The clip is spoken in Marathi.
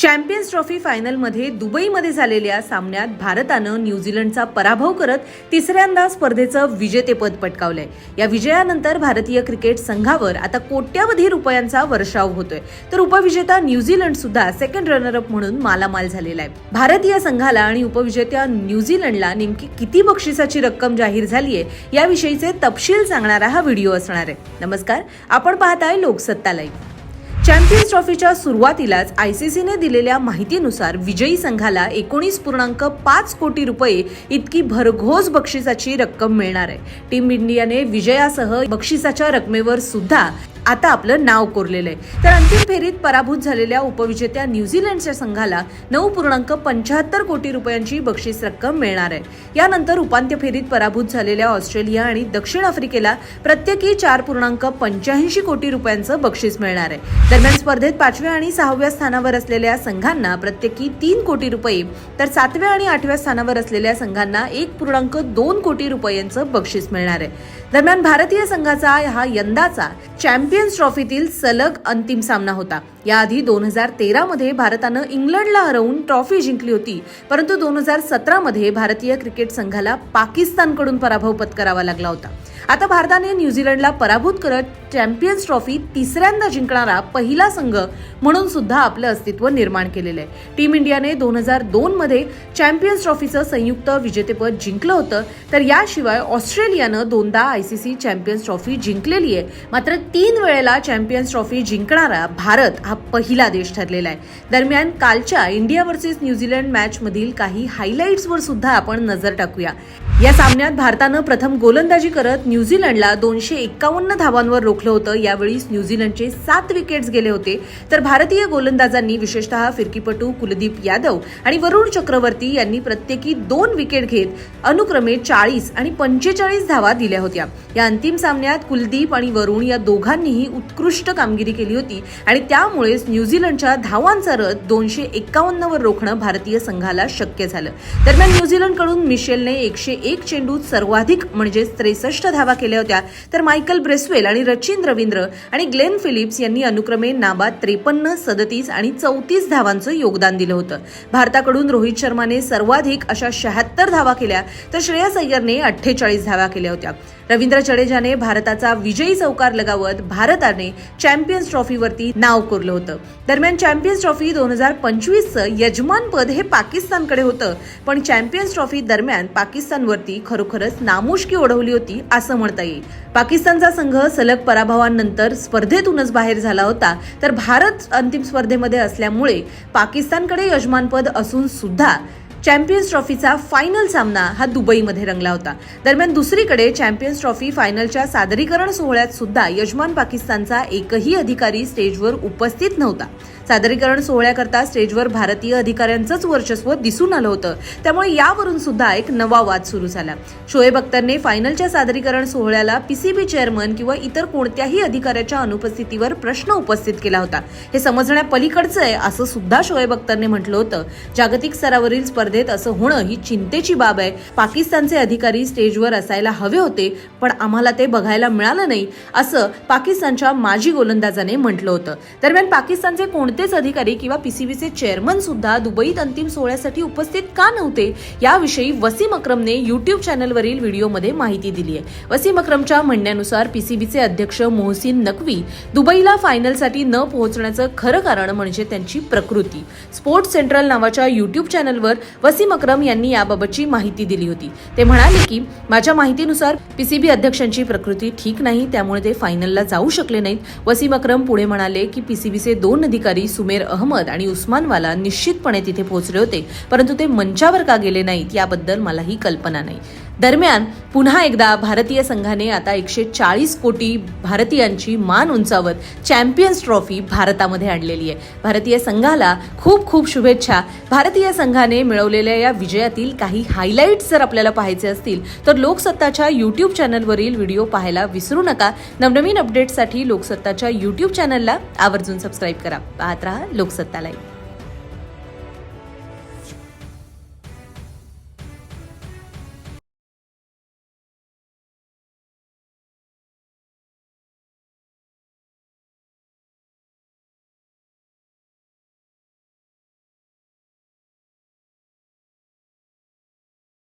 चॅम्पियन्स ट्रॉफी फायनलमध्ये दुबईमध्ये झालेल्या सामन्यात भारतानं न्यूझीलंडचा पराभव करत तिसऱ्यांदा स्पर्धेचं विजेतेपद पटकावलंय. या विजयानंतर भारतीय क्रिकेट संघावर आता कोट्यावधी रुपयांचा वर्षाव होतोय. तर उपविजेता न्यूझीलंड सुद्धा सेकंड रनरअप म्हणून मालामाल झालेला आहे. भारतीय संघाला आणि उपविजेत्या न्यूझीलंडला नेमकी किती बक्षिसाची रक्कम जाहीर झाली आहे याविषयीचे तपशील सांगणारा हा व्हिडिओ असणार आहे. नमस्कार आपण पाहताय लोकसत्ता लाईव्ह. चॅम्पियन्स ट्रॉफीच्या सुरुवातीलाच आयसीसीने दिलेल्या माहितीनुसार विजयी संघाला एकोणीस पूर्णांक पाच कोटी रुपये इतकी भरघोस बक्षिसाची रक्कम मिळणार आहे. टीम इंडियाने विजयासह बक्षिसाच्या रकमेवर सुद्धा आता आपलं नाव कोरलेलं आहे. तर अंतिम फेरीत पराभूत झालेल्या उपविजेत्या न्यूझीलंडच्या संघाला नऊ पूर्णांक पंच्याहत्तर कोटी रुपयांची बक्षीस रक्कम मिळणार आहे. यानंतर उपांत्य फेरीत पराभूत झालेल्या ऑस्ट्रेलिया आणि दक्षिण आफ्रिकेला प्रत्येकी चार पूर्णांक पंच्याऐंशी कोटी रुपयांचं बक्षीस मिळणार आहे. दरम्यान स्पर्धेत पाचव्या आणि सहाव्या स्थानावर असलेल्या संघांना प्रत्येकी तीन कोटी रुपये तर सातव्या आणि आठव्या स्थानावर असलेल्या संघांना एक पूर्णांक दोन कोटी रुपयांचं बक्षीस मिळणार आहे. दरम्यान भारतीय संघाचा हा यंदाचा चॅम्पियन्स ट्रॉफीतील सलग अंतिम सामना होता. याआधी दोन हजार तेरामध्ये भारतानं इंग्लंडला हरवून ट्रॉफी जिंकली होती. परंतु दोन हजार सतरामध्ये भारतीय क्रिकेट संघाला पाकिस्तानकडून पराभव पत्करावा लागला होता. आता भारताने न्यूझीलंडला पराभूत करत चॅम्पियन्स ट्रॉफी तिसऱ्यांदा जिंकणारा पहिला संघ म्हणून सुद्धा आपलं अस्तित्व निर्माण केलेलं आहे. टीम इंडियाने दोन हजार दोन मध्ये चॅम्पियन्स ट्रॉफीचं संयुक्त विजेतेपद जिंकलं होतं. तर याशिवाय ऑस्ट्रेलियानं दोनदा आयसीसी चॅम्पियन्स ट्रॉफी जिंकलेली आहे. मात्र तीन वेळेला चॅम्पियन्स ट्रॉफी जिंकणारा भारत हा पहिला देश ठरलेला आहे. दरम्यान कालच्या इंडिया वर्सेस न्यूझीलंड मॅच मधील काही हायलाईट्सवर सुद्धा आपण नजर टाकूया. या सामन्यात भारतानं प्रथम गोलंदाजी करत न्यूझीलंडला दोनशे एक्कावन्न धावांवर रोखलं होतं. यावेळी न्यूझीलंडचे सात विकेट्स गेले होते. तर भारतीय गोलंदाजांनी विशेषतः फिरकीपटू कुलदीप यादव आणि वरुण चक्रवर्ती यांनी प्रत्येकी दोन विकेट घेत अनुक्रमे चाळीस आणि पंचेचाळीस धावा दिल्या होत्या. या अंतिम सामन्यात कुलदीप आणि वरुण या दोघांनी ही उत्कृष्ट कामगिरी केली होती आणि त्यामुळेच न्यूझीलंडच्या धावांचा रथ दोनशे एक्कावन्नवर रोखणं भारतीय संघाला शक्य झालं. दरम्यान न्यूझीलंडकडून मिशेलने एकशे एक चेंडूत सर्वाधिक म्हणजे त्रेसष्ट धावा केल्या होत्या. तर मायकल ब्रेसवेल आणि रचिन रवींद्र आणि ग्लेन फिलिप्स यांनी अनुक्रमे नाबाद त्रेपन्न सदतीस आणि चौतीस धावांचं योगदान दिलं होतं. भारताकडून रोहित शर्माने सर्वाधिक अशा शहात्तर धावा केल्या तर श्रेयस अय्यरने अठ्ठेचाळीस धावा केल्या होत्या. रवींद्र जडेजाने भारताचा विजयी चौकार लगावत भारताने चॅम्पियन्स ट्रॉफीवरती नाव कोरलं होतं. दरम्यान चॅम्पियन्स ट्रॉफी दोन हजार पंचवीसचं यजमानपद हे पाकिस्तानकडे होतं. पण चॅम्पियन्स ट्रॉफी दरम्यान पाकिस्तानवरती खरोखरच नामुष्की ओढवली होती असं म्हणता येईल. पाकिस्तानचा संघ सलग पराभवानंतर स्पर्धेतूनच बाहेर झाला होता. तर भारत अंतिम स्पर्धेमध्ये असल्यामुळे पाकिस्तानकडे यजमानपद असून सुद्धा चॅम्पियन्स ट्रॉफीचा फायनल सामना हा दुबईमध्ये रंगला होता. दरम्यान दुसरीकडे चॅम्पियन्स ट्रॉफी फायनलच्या सादरीकरण सोहळ्यात सुद्धा यजमान पाकिस्तानचा एकही अधिकारी स्टेजवर उपस्थित नव्हता. सादरीकरण सोहळ्याकरता स्टेजवर भारतीय अधिकाऱ्यांचंच वर्चस्व दिसून आलं होतं. त्यामुळे यावरून सुद्धा एक नवा वाद सुरू झाला. शोएब अख्तरने फायनलच्या सादरीकरण सोहळ्याला पीसीबी चेअरमन किंवा इतर कोणत्याही अधिकाऱ्याच्या अनुपस्थितीवर प्रश्न उपस्थित केला होता. हे समजण्यापलीकडचं आहे असं सुद्धा शोएब अख्तरने म्हटलं होतं. जागतिक स्तरावरील स्पर्धा स्पर्धेत असं होणं ही चिंतेची बाब आहे. पाकिस्तानचे अधिकारी स्टेजवर असायला हवे होते पण आम्हाला ते बघायला मिळालं नाही असं पाकिस्तानच्या माजी गोलंदाजाने म्हटलं होतं. दरम्यान पाकिस्तानचे कोणतेच अधिकारी किंवा पीसीबीचे चेअरमन सुद्धा दुबईत अंतिम सोहळ्यासाठी उपस्थित का नव्हते याविषयी वसीम अक्रमने युट्यूब चॅनलवरील व्हिडिओमध्ये माहिती दिली आहे. वसीम अक्रमच्या म्हणण्यानुसार पीसीबीचे अध्यक्ष मोहसिन नकवी दुबईला फायनलसाठी न पोहोचण्याचं खरं कारण म्हणजे त्यांची प्रकृती. स्पोर्ट्स सेंट्रल नावाच्या युट्यूब चॅनलवर वसीम अक्रम यांनी याबाबतची माहिती दिली होती. ते म्हणाले की माझ्या माहितीनुसार पीसीबी अध्यक्षांची प्रकृती ठीक नाही त्यामुळे ते फायनलला जाऊ शकले नाहीत. वसीम अक्रम पुढे म्हणाले की पीसीबीचे दोन अधिकारी सुमेर अहमद आणि उस्मानवाला निश्चितपणे तिथे पोहोचले होते परंतु ते मंचावर का गेले नाहीत याबद्दल मलाही कल्पना नाही. दरम्यान पुन्हा एकदा भारतीय संघाने आता एकशे चाळीस कोटी भारतीयांची मान उंचावत चॅम्पियन्स ट्रॉफी भारतामध्ये आणलेली आहे. भारतीय संघाला खूप खूप शुभेच्छा. भारतीय संघाने मिळवलेल्या या विजयातील काही हायलाईट्स जर आपल्याला पाहायचे असतील तर लोकसत्ताच्या यूट्यूब चॅनलवरील व्हिडिओ पाहायला विसरू नका. नवनवीन अपडेट्ससाठी लोकसत्ताच्या यूट्यूब चॅनलला आवर्जून सबस्क्राईब करा. पाहत रहा लोकसत्ता लाईव्ह